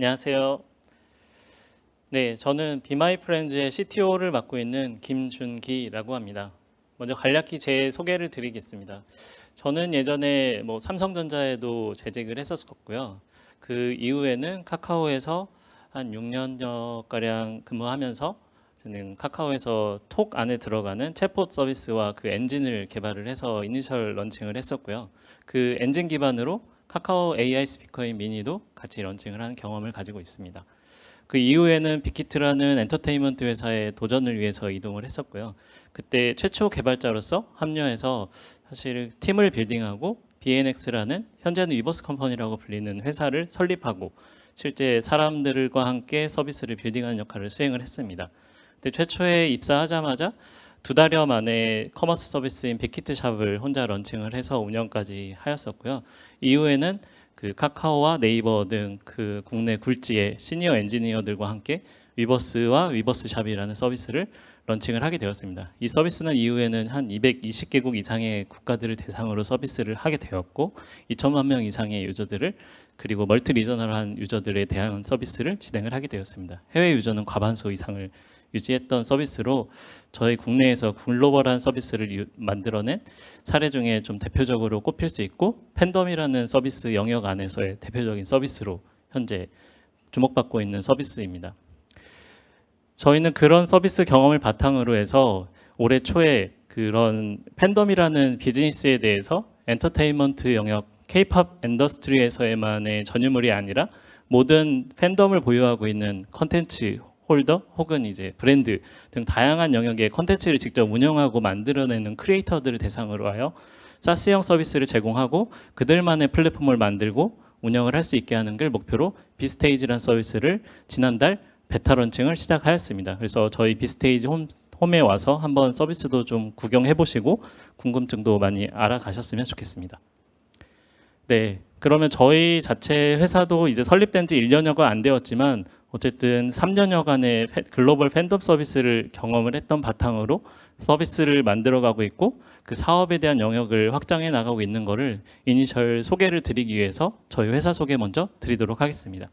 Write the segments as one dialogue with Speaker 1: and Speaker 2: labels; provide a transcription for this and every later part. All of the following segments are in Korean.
Speaker 1: 네, 안녕하세요. 네, 저는 비마이프렌즈의 CTO를 맡고 있는 김준기라고 합니다. 먼저 간략히 제 소개를 드리겠습니다. 저는 예전에 뭐 삼성전자에도 재직을 했었었고요. 그 이후에는 카카오에서 한 6년여 가량 근무하면서 저는 카카오에서 톡 안에 들어가는 챗봇 서비스와 그 엔진을 개발을 해서 이니셜 런칭을 했었고요. 그 엔진 기반으로 카카오 AI 스피커인 미니도 같이 런칭을 한 경험을 가지고 있습니다. 그 이후에는 빅히트라는 엔터테인먼트 회사에 도전을 위해서 이동을 했었고요. 그때 최초 개발자로서 합류해서 사실 팀을 빌딩하고 BNX라는 현재는 위버스 컴퍼니라고 불리는 회사를 설립하고 실제 사람들과 함께 서비스를 빌딩하는 역할을 수행을 했습니다. 근데 최초에 입사하자마자 두 달여 만에 커머스 서비스인 빅히트 샵을 혼자 런칭을 해서 운영까지 하였었고요. 이후에는 그 카카오와 네이버 등 그 국내 굴지의 시니어 엔지니어들과 함께 위버스와 위버스 샵이라는 서비스를 런칭을 하게 되었습니다. 이 서비스는 이후에는 한 220개국 이상의 국가들을 대상으로 서비스를 하게 되었고 2천만 명 이상의 유저들을 그리고 멀티 리저널한 유저들에 대한 서비스를 진행을 하게 되었습니다. 해외 유저는 과반수 이상을 유지했던 서비스로 저희 국내에서 글로벌한 서비스를 유- 만들어낸 사례 중에 좀 대표적으로 꼽힐 수 있고 팬덤이라는 서비스 영역 안에서의 대표적인 서비스로 현재 주목받고 있는 서비스입니다. 저희는 그런 서비스 경험을 바탕으로 해서 올해 초에 그런 팬덤이라는 비즈니스에 대해서 엔터테인먼트 영역 K-팝 인더스트리에서의만의 전유물이 아니라 모든 팬덤을 보유하고 있는 컨텐츠 홀더 혹은 이제 브랜드 등 다양한 영역의 컨텐츠를 직접 운영하고 만들어내는 크리에이터들을 대상으로 하여 사스형 서비스를 제공하고 그들만의 플랫폼을 만들고 운영을 할 수 있게 하는 걸 목표로 비스테이지란 서비스를 지난달 베타 런칭을 시작하였습니다. 그래서 저희 비스테이지 홈, 홈에 와서 한번 서비스도 좀 구경해 보시고 궁금증도 많이 알아가셨으면 좋겠습니다. 네, 그러면 저희 자체 회사도 이제 설립된 지 1년여가 안 되었지만 어쨌든 3년여간의 페- 글로벌 팬덤 서비스를 경험을 했던 바탕으로 서비스를 만들어가고 있고 그 사업에 대한 영역을 확장해 나가고 있는 거를 이니셜 소개를 드리기 위해서 저희 회사 소개 먼저 드리도록 하겠습니다.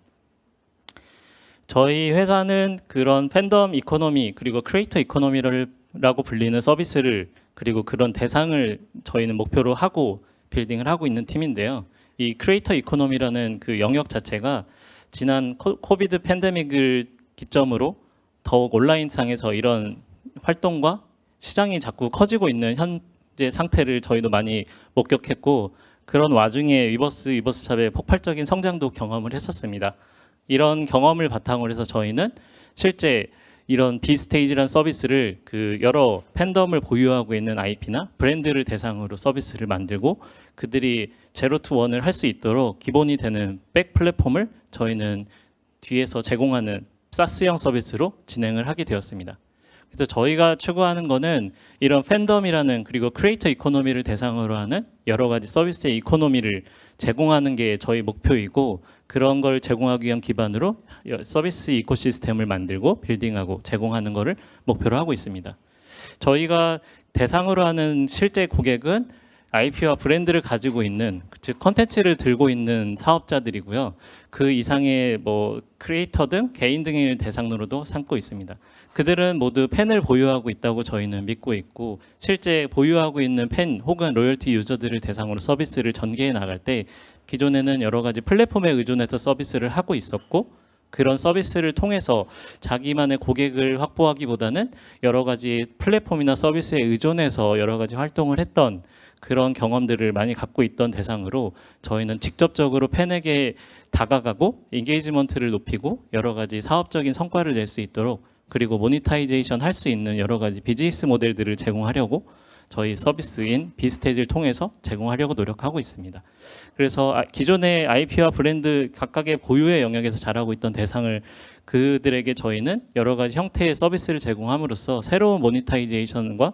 Speaker 1: 저희 회사는 그런 팬덤 이코노미 그리고 크리에이터 이코노미라고 불리는 서비스를 그리고 그런 대상을 저희는 목표로 하고 빌딩을 하고 있는 팀인데요. 이 크리에이터 이코노미라는 그 영역 자체가 지난 코- 코비드 팬데믹을 기점으로 더욱 온라인상에서 이런 활동과 시장이 자꾸 커지고 있는 현재 상태를 저희도 많이 목격했고 그런 와중에 위버스 위버스 샵의 폭발적인 성장도 경험을 했었습니다. 이런 경험을 바탕으로 해서 저희는 실제 이런 비스테이지란 서비스를 그 여러 팬덤을 보유하고 있는 IP나 브랜드를 대상으로 서비스를 만들고 그들이 제로 투 원을 할 수 있도록 기본이 되는 백 플랫폼을 저희는 뒤에서 제공하는 사스형 서비스로 진행을 하게 되었습니다. 그래서 저희가 추구하는 거는 이런 팬덤이라는 그리고 크리에이터 이코노미를 대상으로 하는 여러 가지 서비스의 이코노미를 제공하는 게 저희 목표이고 그런 걸 제공하기 위한 기반으로 여- 서비스 이코시스템을 만들고 빌딩하고 제공하는 것을 목표로 하고 있습니다. 저희가 대상으로 하는 실제 고객은 IP와 브랜드를 가지고 있는 즉 컨텐츠를 들고 있는 사업자들이고요. 그 이상의 뭐 크리에이터 등 개인 등을 대상으로도 삼고 있습니다. 그들은 모두 팬을 보유하고 있다고 저희는 믿고 있고 실제 보유하고 있는 팬 혹은 로열티 유저들을 대상으로 서비스를 전개해 나갈 때 기존에는 여러 가지 플랫폼에 의존해서 서비스를 하고 있었고 그런 서비스를 통해서 자기만의 고객을 확보하기보다는 여러 가지 플랫폼이나 서비스에 의존해서 여러 가지 활동을 했던 그런 경험들을 많이 갖고 있던 대상으로 저희는 직접적으로 팬에게 다가가고 인게이지먼트를 높이고 여러 가지 사업적인 성과를 낼 수 있도록 그리고 모니타이제이션 할 수 있는 여러 가지 비즈니스 모델들을 제공하려고 저희 서비스인 비스테이지를 통해서 제공하려고 노력하고 있습니다. 그래서 아- 기존의 IP와 브랜드 각각의 보유의 영역에서 잘하고 있던 대상을 그들에게 저희는 여러 가지 형태의 서비스를 제공함으로써 새로운 모니타이제이션과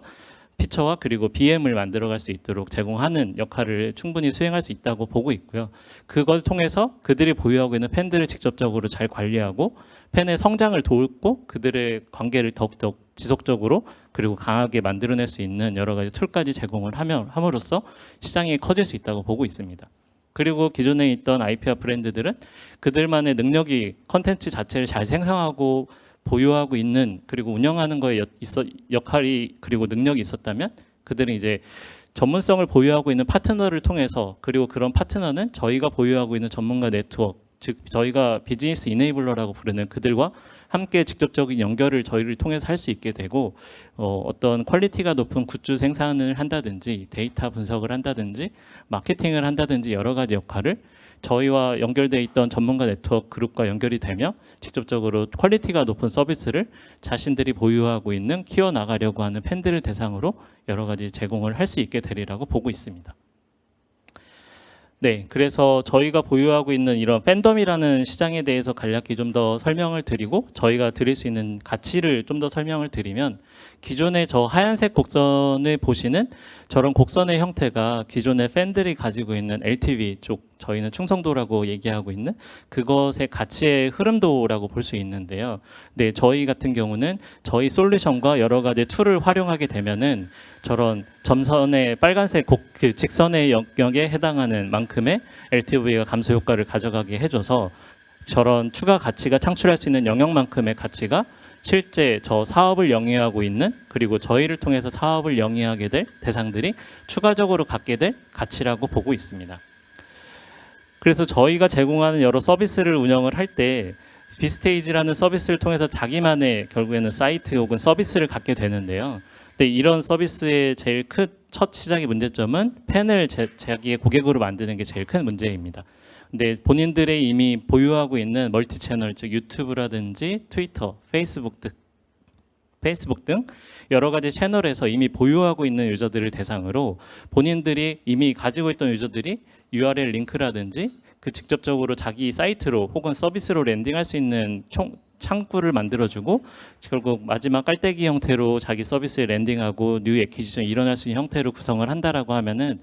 Speaker 1: 피처와 그리고 BM을 만들어갈 수 있도록 제공하는 역할을 충분히 수행할 수 있다고 보고 있고요. 그걸 통해서 그들이 보유하고 있는 팬들을 직접적으로 잘 관리하고 팬의 성장을 돕고 그들의 관계를 더욱더 지속적으로 그리고 강하게 만들어낼 수 있는 여러 가지 툴까지 제공을 하면 함으로써 시장이 커질 수 있다고 보고 있습니다. 그리고 기존에 있던 IP와 브랜드들은 그들만의 능력이 컨텐츠 자체를 잘 생성하고 보유하고 있는 그리고 운영하는 거에 역할이 그리고 능력이 있었다면 그들은 이제 전문성을 보유하고 있는 파트너를 통해서 그리고 그런 파트너는 저희가 보유하고 있는 전문가 네트워크 즉 저희가 비즈니스 이네이블러라고 부르는 그들과 함께 직접적인 연결을 저희를 통해서 할 수 있게 되고 어, 어떤 퀄리티가 높은 굿즈 생산을 한다든지 데이터 분석을 한다든지 마케팅을 한다든지 여러 가지 역할을 저희와 연결돼 있던 전문가 네트워크 그룹과 연결이 되며 직접적으로 퀄리티가 높은 서비스를 자신들이 보유하고 있는 키워 나가려고 하는 팬들을 대상으로 여러 가지 제공을 할 수 있게 되리라고 보고 있습니다. 네, 그래서 저희가 보유하고 있는 이런 팬덤이라는 시장에 대해서 간략히 좀 더 설명을 드리고 저희가 드릴 수 있는 가치를 좀 더 설명을 드리면 기존의 저 하얀색 곡선을 보시는 저런 곡선의 형태가 기존의 팬들이 가지고 있는 LTV 쪽 저희는 충성도라고 얘기하고 있는 그것의 가치의 흐름도라고 볼 수 있는데요. 네, 저희 같은 경우는 저희 솔루션과 여러 가지 툴을 활용하게 되면은 저런 점선의 빨간색 곡, 그 직선의 영역에 해당하는 만큼의 LTV가 감소 효과를 가져가게 해줘서 저런 추가 가치가 창출할 수 있는 영역만큼의 가치가 실제 저 사업을 영위하고 있는 그리고 저희를 통해서 사업을 영위하게 될 대상들이 추가적으로 갖게 될 가치라고 보고 있습니다. 그래서 저희가 제공하는 여러 서비스를 운영을 할 때 비스테이지라는 서비스를 통해서 자기만의 결국에는 사이트 혹은 서비스를 갖게 되는데요. 근데 이런 서비스의 제일 큰 첫 시작의 문제점은 팬을 제, 자기의 고객으로 만드는 게 제일 큰 문제입니다. 근데 본인들의 이미 보유하고 있는 멀티 채널 즉 유튜브라든지 트위터, 페이스북 등 페이스북 등 여러 가지 채널에서 이미 보유하고 있는 유저들을 대상으로 본인들이 이미 가지고 있던 유저들이 URL 링크라든지 그 직접적으로 자기 사이트로 혹은 서비스로 랜딩할 수 있는 총, 창구를 만들어주고 결국 마지막 깔때기 형태로 자기 서비스에 랜딩하고 뉴 에퀴지션이 일어날 수 있는 형태로 구성을 한다라고 하면은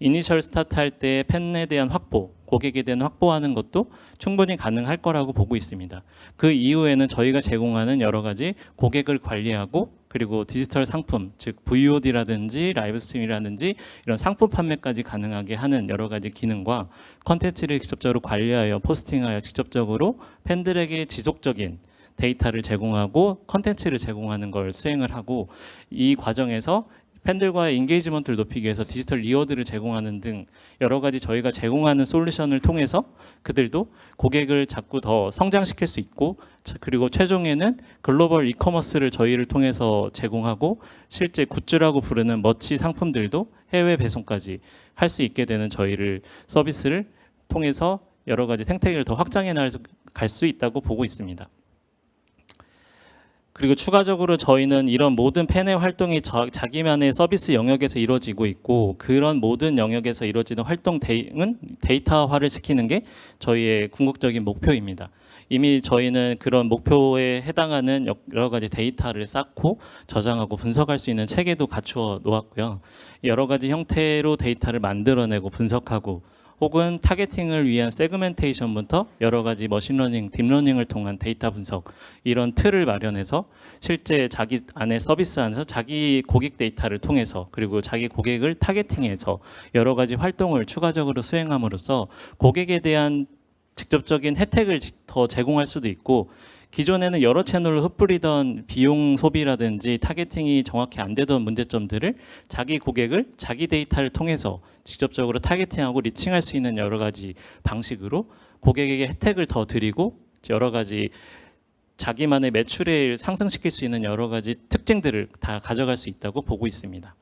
Speaker 1: 이니셜 스타트 할 때 팬에 대한 확보, 고객에 대한 확보하는 것도 충분히 가능할 거라고 보고 있습니다. 그 이후에는 저희가 제공하는 여러 가지 고객을 관리하고 그리고 디지털 상품, 즉 VOD라든지 라이브 스트리밍이라든지 이런 상품 판매까지 가능하게 하는 여러 가지 기능과 컨텐츠를 직접적으로 관리하여 포스팅하여 직접적으로 팬들에게 지속적인 데이터를 제공하고 컨텐츠를 제공하는 걸 수행을 하고 이 과정에서 팬들과의 인게이지먼트를 높이기 위해서 디지털 리워드를 제공하는 등 여러 가지 저희가 제공하는 솔루션을 통해서 그들도 고객을 자꾸 더 성장시킬 수 있고 자- 그리고 최종에는 글로벌 이커머스를 저희를 통해서 제공하고 실제 굿즈라고 부르는 머치 상품들도 해외 배송까지 할 수 있게 되는 저희를 서비스를 통해서 여러 가지 생태계를 더 확장해 나갈 수 있다고 보고 있습니다. 그리고 추가적으로 저희는 이런 모든 팬의 활동이 저- 자기만의 서비스 영역에서 이루어지고 있고 그런 모든 영역에서 이루어지는 활동 대응은 데이터화를 시키는 게 저희의 궁극적인 목표입니다. 이미 저희는 그런 목표에 해당하는 여- 여러 가지 데이터를 쌓고 저장하고 분석할 수 있는 체계도 갖추어 놓았고요. 여러 가지 형태로 데이터를 만들어내고 분석하고 혹은 타겟팅을 위한 세그멘테이션부터 여러 가지 머신러닝, 딥러닝을 통한 데이터 분석 이런 틀을 마련해서 실제 자기 안에 서비스 안에서 자기 고객 데이터를 통해서 그리고 자기 고객을 타겟팅해서 여러 가지 활동을 추가적으로 수행함으로써 고객에 대한 직접적인 혜택을 지- 더 제공할 수도 있고 기존에는 여러 채널로 흩뿌리던 비용 소비라든지 타겟팅이 정확히 안 되던 문제점들을 자기 고객을 자기 데이터를 통해서 직접적으로 타겟팅하고 리칭할 수 있는 여러 가지 방식으로 고객에게 혜택을 더 드리고 여러 가지 자기만의 매출을 상승시킬 수 있는 여러 가지 특징들을 다 가져갈 수 있다고 보고 있습니다.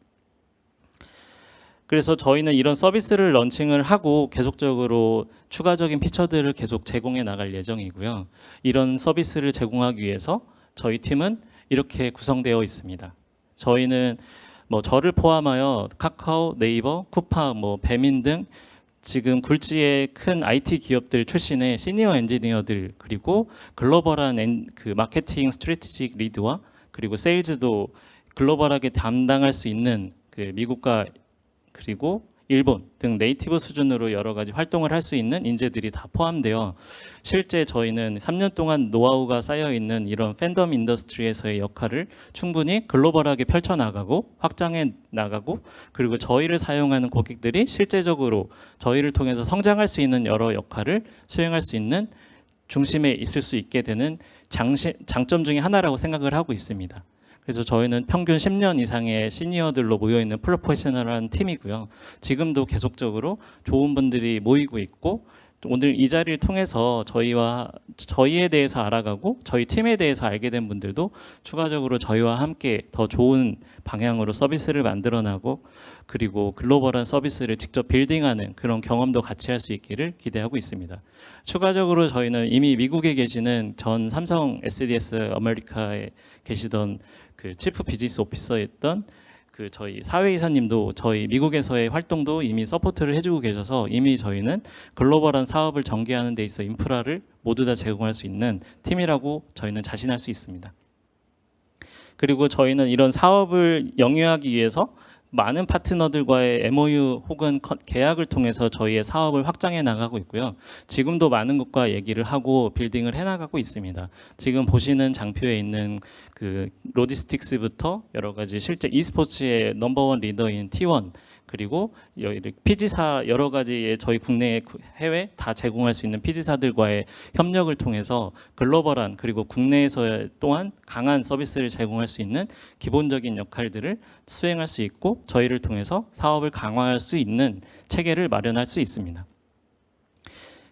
Speaker 1: 그래서 저희는 이런 서비스를 런칭을 하고 계속적으로 추가적인 피처들을 계속 제공해 나갈 예정이고요. 이런 서비스를 제공하기 위해서 저희 팀은 이렇게 구성되어 있습니다. 저희는 뭐 저를 포함하여 카카오, 네이버, 쿠파, 뭐 배민 등 지금 굴지의 큰 IT 기업들 출신의 시니어 엔지니어들 그리고 글로벌한 엔- 그 마케팅 스트래티직 리드와 그리고 세일즈도 글로벌하게 담당할 수 있는 그 미국과 그리고 일본 등 네이티브 수준으로 여러 가지 활동을 할 수 있는 인재들이 다 포함되어 실제 저희는 3년 동안 노하우가 쌓여 있는 이런 팬덤 인더스트리에서의 역할을 충분히 글로벌하게 펼쳐 나가고 확장해 나가고 그리고 저희를 사용하는 고객들이 실제적으로 저희를 통해서 성장할 수 있는 여러 역할을 수행할 수 있는 중심에 있을 수 있게 되는 장시, 장점 중에 하나라고 생각을 하고 있습니다. 그래서 저희는 평균 10년 이상의 시니어들로 모여 있는 프로페셔널한 팀이고요. 지금도 계속적으로 좋은 분들이 모이고 있고 또 오늘 이 자리를 통해서 저희와 저희에 대해서 알아가고 저희 팀에 대해서 알게 된 분들도 추가적으로 저희와 함께 더 좋은 방향으로 서비스를 만들어나고 그리고 글로벌한 서비스를 직접 빌딩하는 그런 경험도 같이 할 수 있기를 기대하고 있습니다. 추가적으로 저희는 이미 미국에 계시는 전 삼성 SDS 아메리카에 계시던 그 치프 비즈니스 오피서였던 그 저희 사회이사님도 저희 미국에서의 활동도 이미 서포트를 해주고 계셔서 이미 저희는 글로벌한 사업을 전개하는 데 있어 인프라를 모두 다 제공할 수 있는 팀이라고 저희는 자신할 수 있습니다. 그리고 저희는 이런 사업을 영위하기 위해서 많은 파트너들과의 MOU 혹은 컨- 계약을 통해서 저희의 사업을 확장해 나가고 있고요. 지금도 많은 곳과 얘기를 하고 빌딩을 해 나가고 있습니다. 지금 보시는 장표에 있는 그 로지스틱스부터 여러 가지 실제 e스포츠의 넘버원 리더인 T1 그리고 피지사 여러 가지의 저희 국내 해외 다 제공할 수 있는 피지사들과의 협력을 통해서 글로벌한 그리고 국내에서 또한 강한 서비스를 제공할 수 있는 기본적인 역할들을 수행할 수 있고 저희를 통해서 사업을 강화할 수 있는 체계를 마련할 수 있습니다.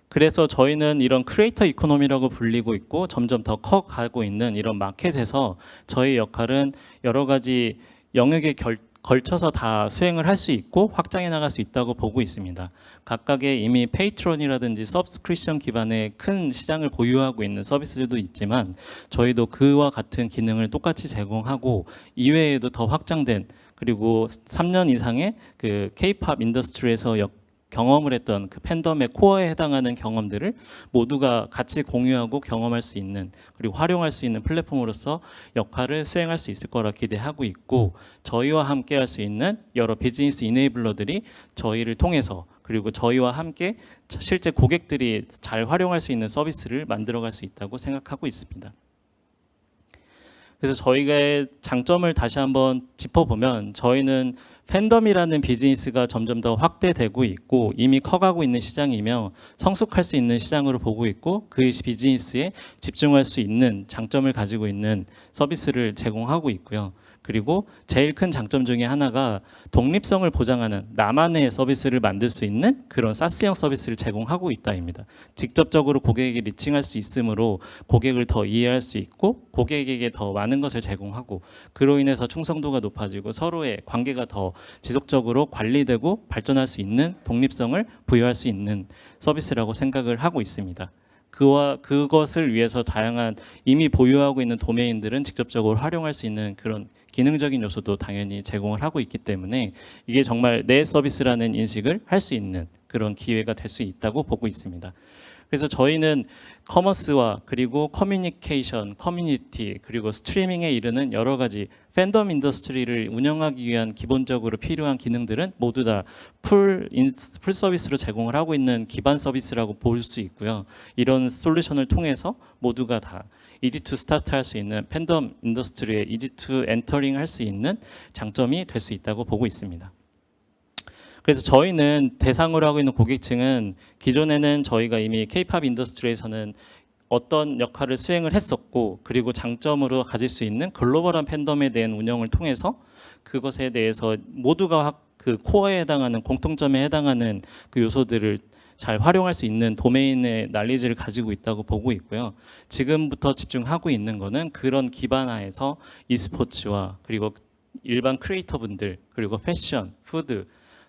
Speaker 1: 그래서 저희는 이런 크리에이터 이코노미라고 불리고 있고 점점 더 커가고 있는 이런 마켓에서 저희 역할은 여러 가지 영역에 결, 걸쳐서 다 수행을 할 수 있고 확장해 나갈 수 있다고 보고 있습니다. 각각의 이미 페이트론이라든지 서브스크리션 기반의 큰 시장을 보유하고 있는 서비스들도 있지만 저희도 그와 같은 기능을 똑같이 제공하고 이외에도 더 확장된 그리고 3년 이상의 그 K-팝 인더스트리에서 역, 경험을 했던 그 팬덤의 코어에 해당하는 경험들을 모두가 같이 공유하고 경험할 수 있는 그리고 활용할 수 있는 플랫폼으로서 역할을 수행할 수 있을 거라 기대하고 있고 저희와 함께 할 수 있는 여러 비즈니스 이네이블러들이 저희를 통해서 그리고 저희와 함께 실제 고객들이 잘 활용할 수 있는 서비스를 만들어갈 수 있다고 생각하고 있습니다. 그래서 저희가 장점을 다시 한번 짚어보면 저희는 팬덤이라는 비즈니스가 점점 더 확대되고 있고 이미 커가고 있는 시장이며 성숙할 수 있는 시장으로 보고 있고 그 비즈니스에 집중할 수 있는 장점을 가지고 있는 서비스를 제공하고 있고요. 그리고 제일 큰 장점 중에 하나가 독립성을 보장하는 나만의 서비스를 만들 수 있는 그런 사스형 서비스를 제공하고 있다입니다. 직접적으로 고객에게 리칭할 수 있으므로 고객을 더 이해할 수 있고 고객에게 더 많은 것을 제공하고 그로 인해서 충성도가 높아지고 서로의 관계가 더 지속적으로 관리되고 발전할 수 있는 독립성을 부여할 수 있는 서비스라고 생각을 하고 있습니다. 그와 그것을 위해서 다양한 이미 보유하고 있는 도메인들은 직접적으로 활용할 수 있는 그런 기능적인 요소도 당연히 제공을 하고 있기 때문에 이게 정말 내 서비스라는 인식을 할 수 있는 그런 기회가 될 수 있다고 보고 있습니다. 그래서 저희는 커머스와 그리고 커뮤니케이션, 커뮤니티 그리고 스트리밍에 이르는 여러 가지 팬덤 인더스트리를 운영하기 위한 기본적으로 필요한 기능들은 모두 다 풀 풀 서비스로 제공을 하고 있는 기반 서비스라고 볼 수 있고요. 이런 솔루션을 통해서 모두가 다 이지 투 스타트 할 수 있는 팬덤 인더스트리에 이지 투 엔터링 할 수 있는 장점이 될 수 있다고 보고 있습니다. 그래서 저희는 대상으로 하고 있는 고객층은 기존에는 저희가 이미 K-팝 인더스트리에서는 어떤 역할을 수행을 했었고 그리고 장점으로 가질 수 있는 글로벌한 팬덤에 대한 운영을 통해서 그것에 대해서 모두가 확- 그 코어에 해당하는 공통점에 해당하는 그 요소들을 잘 활용할 수 있는 도메인의 난리지를 가지고 있다고 보고 있고요. 지금부터 집중하고 있는 거는 그런 기반 하에서 e스포츠와 그리고 일반 크리에이터 분들 그리고 패션, 푸드,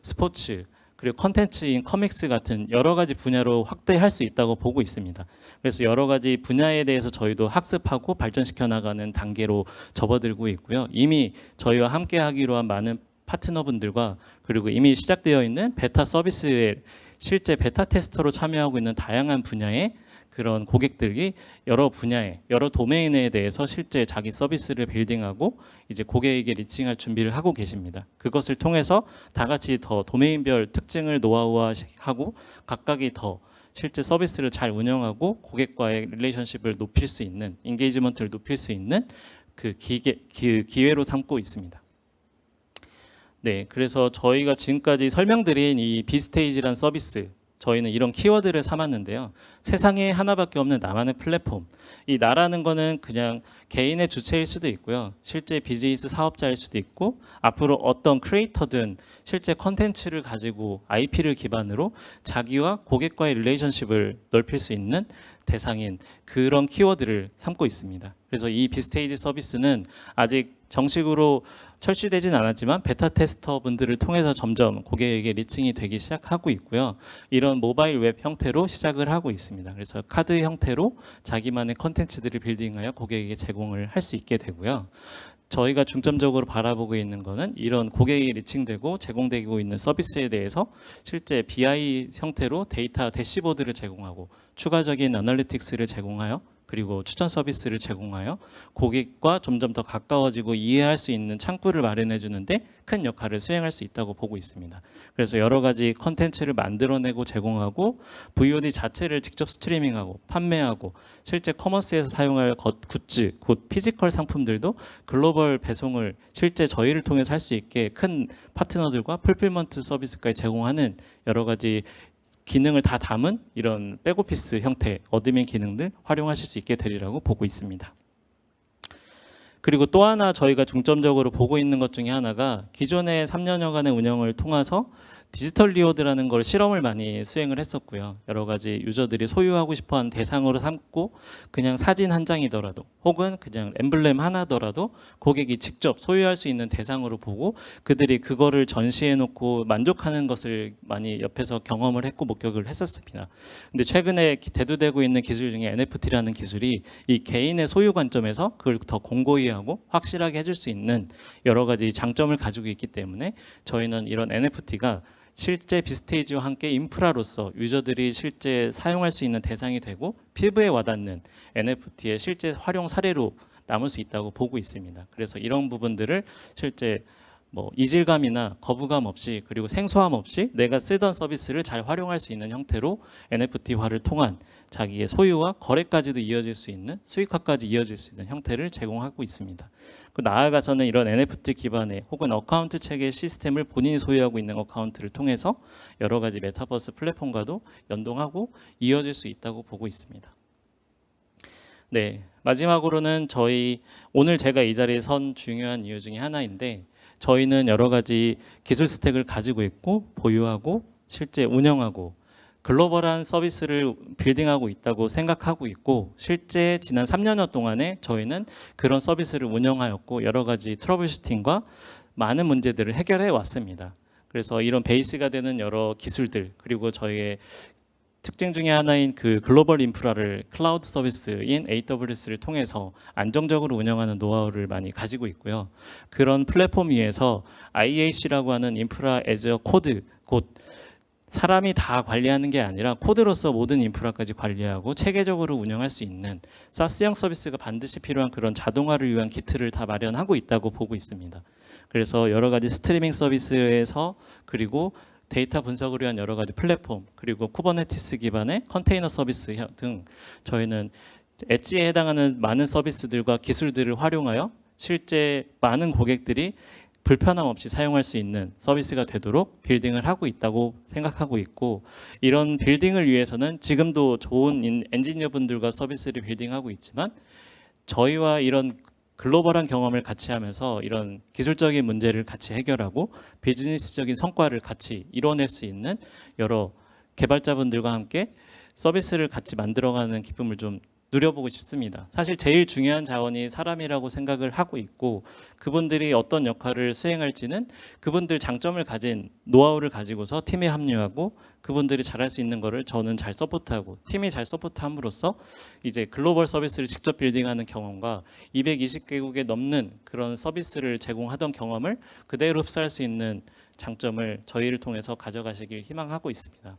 Speaker 1: 스포츠 그리고 컨텐츠인 커믹스 같은 여러 가지 분야로 확대할 수 있다고 보고 있습니다. 그래서 여러 가지 분야에 대해서 저희도 학습하고 발전시켜 나가는 단계로 접어들고 있고요. 이미 저희와 함께 하기로 한 많은 파트너분들과 그리고 이미 시작되어 있는 베타 서비스에 실제 베타 테스터로 참여하고 있는 다양한 분야의 그런 고객들이 여러 분야에 여러 도메인에 대해서 실제 자기 서비스를 빌딩하고 이제 고객에게 리칭할 준비를 하고 계십니다. 그것을 통해서 다 같이 더 도메인별 특징을 노하우화하고 각각이 더 실제 서비스를 잘 운영하고 고객과의 릴레이션십을 높일 수 있는 인게이지먼트를 높일 수 있는 그 기계, 기, 기회로 삼고 있습니다. 네, 그래서 저희가 지금까지 설명드린 이 비스테이지란 서비스 저희는 이런 키워드를 삼았는데요. 세상에 하나밖에 없는 나만의 플랫폼. 이 나라는 거는 그냥 개인의 주체일 수도 있고요. 실제 비즈니스 사업자일 수도 있고 앞으로 어떤 크리에이터든 실제 컨텐츠를 가지고 IP를 기반으로 자기와 고객과의 릴레이션십을 넓힐 수 있는 대상인 그런 키워드를 삼고 있습니다. 그래서 이 비스테이지 서비스는 아직 정식으로 철수되진 않았지만 베타 테스터 분들을 통해서 점점 고객에게 리칭이 되기 시작하고 있고요. 이런 모바일 웹 형태로 시작을 하고 있습니다. 그래서 카드 형태로 자기만의 컨텐츠들을 빌딩하여 고객에게 제공을 할 수 있게 되고요. 저희가 중점적으로 바라보고 있는 것은 이런 고객이 리칭되고 제공되고 있는 서비스에 대해서 실제 BI 형태로 데이터 대시보드를 제공하고 추가적인 애널리틱스를 제공하여 그리고 추천 서비스를 제공하여 고객과 점점 더 가까워지고 이해할 수 있는 창구를 마련해 주는데 큰 역할을 수행할 수 있다고 보고 있습니다. 그래서 여러 가지 컨텐츠를 만들어내고 제공하고 VOD 자체를 직접 스트리밍하고 판매하고 실제 커머스에서 사용할 것, 굿즈, 곧 피지컬 상품들도 글로벌 배송을 실제 저희를 통해서 할 수 있게 큰 파트너들과 풀필먼트 서비스까지 제공하는 여러 가지 기능을 다 담은 이런 백오피스 형태 어드민 기능들 활용하실 수 있게 되리라고 보고 있습니다. 그리고 또 하나 저희가 중점적으로 보고 있는 것 중에 하나가 기존의 3년여간의 운영을 통해서 디지털 리워드라는 걸 실험을 많이 수행을 했었고요. 여러 가지 유저들이 소유하고 싶어하는 대상으로 삼고 그냥 사진 한 장이더라도 혹은 그냥 엠블렘 하나더라도 고객이 직접 소유할 수 있는 대상으로 보고 그들이 그거를 전시해 놓고 만족하는 것을 많이 옆에서 경험을 했고 목격을 했었습니다. 근데 최근에 기- 대두되고 있는 기술 중에 NFT라는 기술이 이 개인의 소유 관점에서 그걸 더 공고히 하고 확실하게 해줄 수 있는 여러 가지 장점을 가지고 있기 때문에 저희는 이런 NFT가 실제 비스테이지와 함께 인프라로서 유저들이 실제 사용할 수 있는 대상이 되고 피부에 와닿는 NFT의 실제 활용 사례로 남을 수 있다고 보고 있습니다. 그래서 이런 부분들을 실제 뭐 이질감이나 거부감 없이 그리고 생소함 없이 내가 쓰던 서비스를 잘 활용할 수 있는 형태로 NFT화를 통한 자기의 소유와 거래까지도 이어질 수 있는 수익화까지 이어질 수 있는 형태를 제공하고 있습니다. 그 나아가서는 이런 NFT 기반의 혹은 어카운트 체계 시스템을 본인이 소유하고 있는 어카운트를 통해서 여러 가지 메타버스 플랫폼과도 연동하고 이어질 수 있다고 보고 있습니다. 네, 마지막으로는 저희 오늘 제가 이 자리에 선 중요한 이유 중에 하나인데 저희는 여러 가지 기술 스택을 가지고 있고 보유하고 실제 운영하고 글로벌한 서비스를 빌딩하고 있다고 생각하고 있고 실제 지난 3년여 동안에 저희는 그런 서비스를 운영하였고 여러 가지 트러블 슈팅과 많은 문제들을 해결해 왔습니다. 그래서 이런 베이스가 되는 여러 기술들 그리고 저희의 특징 중에 하나인 그 글로벌 인프라를 클라우드 서비스인 AWS를 통해서 안정적으로 운영하는 노하우를 많이 가지고 있고요. 그런 플랫폼 위에서 IAC라고 하는 인프라 에저 코드 곧 사람이 다 관리하는 게 아니라 코드로서 모든 인프라까지 관리하고 체계적으로 운영할 수 있는 사스형 서비스가 반드시 필요한 그런 자동화를 위한 기틀을 다 마련하고 있다고 보고 있습니다. 그래서 여러 가지 스트리밍 서비스에서 그리고 데이터 분석을 위한 여러 가지 플랫폼 그리고 쿠버네티스 기반의 컨테이너 서비스 혀- 등 저희는 엣지에 해당하는 많은 서비스들과 기술들을 활용하여 실제 많은 고객들이 불편함 없이 사용할 수 있는 서비스가 되도록 빌딩을 하고 있다고 생각하고 있고 이런 빌딩을 위해서는 지금도 좋은 인- 엔지니어분들과 서비스를 빌딩하고 있지만 저희와 이런 글로벌한 경험을 같이 하면서 이런 기술적인 문제를 같이 해결하고 비즈니스적인 성과를 같이 이뤄낼 수 있는 여러 개발자분들과 함께 서비스를 같이 만들어가는 기쁨을 좀 누려보고 싶습니다. 사실 제일 중요한 자원이 사람이라고 생각을 하고 있고 그분들이 어떤 역할을 수행할지는 그분들 장점을 가진 노하우를 가지고서 팀에 합류하고 그분들이 잘할 수 있는 거를 저는 잘 서포트하고 팀이 잘 서포트함으로써 이제 글로벌 서비스를 직접 빌딩하는 경험과 220개국에 넘는 그런 서비스를 제공하던 경험을 그대로 흡수할 수 있는 장점을 저희를 통해서 가져가시길 희망하고 있습니다.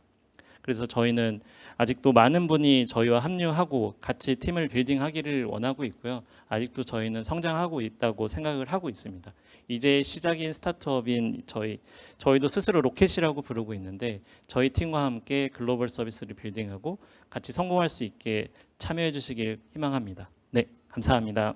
Speaker 1: 그래서 저희는 아직도 많은 분이 저희와 합류하고 같이 팀을 빌딩하기를 원하고 있고요. 아직도 저희는 성장하고 있다고 생각을 하고 있습니다. 이제 시작인 스타트업인 저희 저희도 스스로 로켓이라고 부르고 있는데 저희 팀과 함께 글로벌 서비스를 빌딩하고 같이 성공할 수 있게 참여해 주시길 희망합니다. 네, 감사합니다.